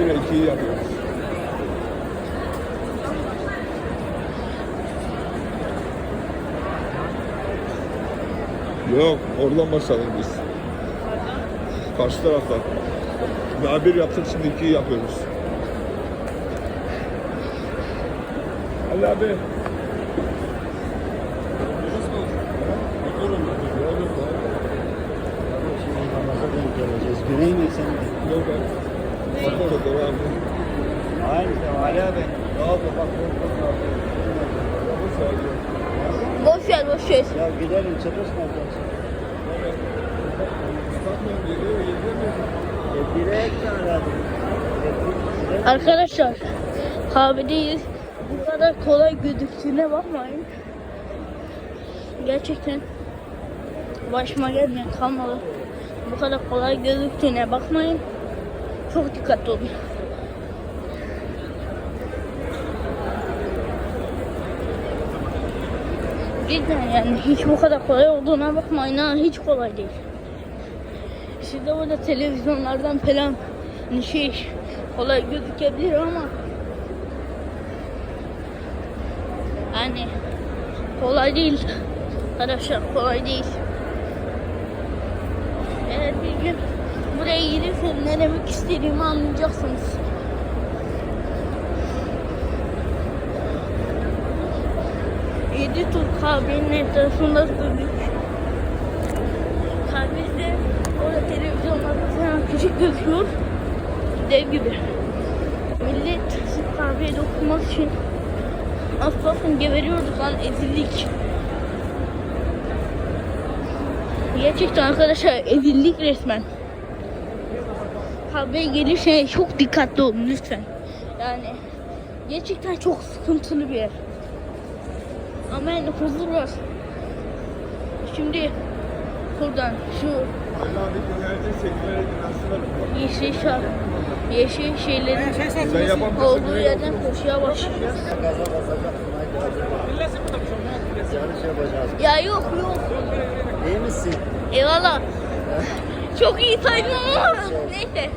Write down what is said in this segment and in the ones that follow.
Sırayla ikiyi yapıyoruz. Yok, oradan başladık biz. Karşı taraftan. Daha bir yaptık, şimdi ikiyi yapıyoruz. Ali abi. Güney mi? Yok. Boş ver boş ver. Ya gidelim direkt aradım. Arkadaşlar kahvedeyiz. Bu kadar kolay gözüktüğüne bakmayın. Gerçekten başıma gelmeyen kalmadı. Bu kadar kolay gözüktüğüne bakmayın. Çok dikkatli olun. Cidden yani hiç bu kadar kolay olduğuna bakmayın ha hiç kolay değil. Siz de burada televizyonlardan falan hani şey kolay gözükebilir ama yani kolay değil. Arkadaşlar kolay değil. Eğer bir gün buraya gelirseniz ne demek istediğimi anlayacaksınız. Yedi tur kahvenin etrafında durduk. Kahvede orada televizyonlarda falan küçük gözüküyor. Dev gibi. Millet sırf kahveye dokunmak için az kalsın geberiyorduk lan ezildik. Gerçekten arkadaşlar ezildik resmen. Kahveye gelirseniz çok dikkatli olun lütfen. Yani gerçekten çok sıkıntılı bir yer. Ama yani huzur var. Şimdi buradan şu yeşil şar, yeşil şeylerin yapamazsın. olduğu yerden koşuya yapacağız. Ya yok yok. İyi misin? Eyvallah. Çok iyi saydım neyse.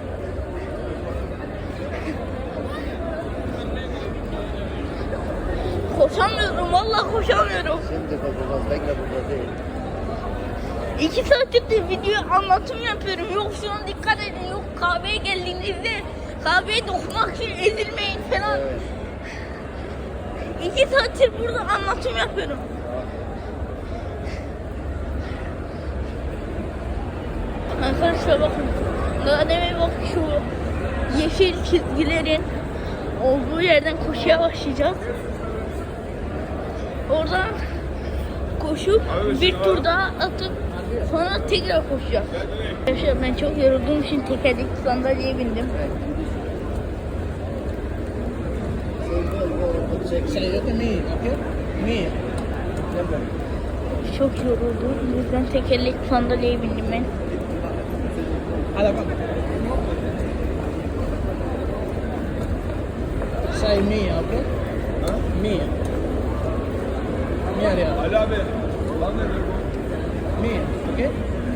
Koşamıyorum vallahi koşamıyorum. Şimdi koşacağız. Bekle burada değil. İki saattir de video anlatım yapıyorum. Yok şuna dikkat edin. Yok kahveye geldiğinizde kahveye dokunmak için ezilmeyin falan. Evet. İki saattir burada anlatım yapıyorum. Arkadaşlar bakın. Daha demin bak şu yeşil çizgilerin olduğu yerden koşuya başlayacağız. Oradan koşup bir tur daha atıp sonra tekrar koşacağız. Arkadaşlar ben çok yorulduğum için tekerlekli sandalyeye bindim. Çok yoruldum. O yüzden tekerlekli sandalyeye bindim ben. Hadi bakalım. Say mia, okay? Ha? Mia. Mia real. Ali abi. Lan ne bu? Mia, okay?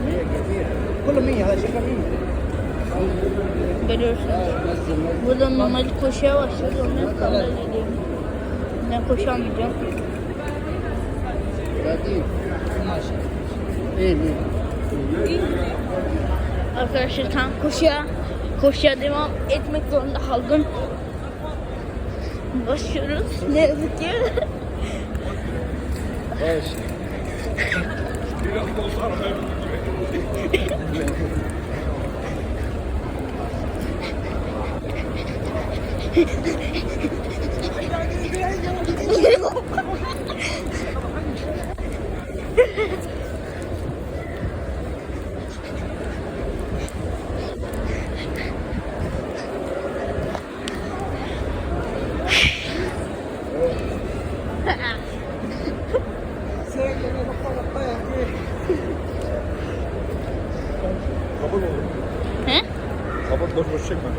Mia kefir. Kullu mia, hadi şaka mia. Görüyorsunuz. Burada normalde koşuya başladı. Ondan kaldı dediğim. Ben koşamayacağım. Hadi. Maşallah. İyi, iyi. İyi. Arkadaşlar tam koşuya koşuya devam etmek zorunda kaldım. Başlıyoruz. Ne yazık ki. Hoş. Bir Kabul olur. He? Kabul dört boş çekme.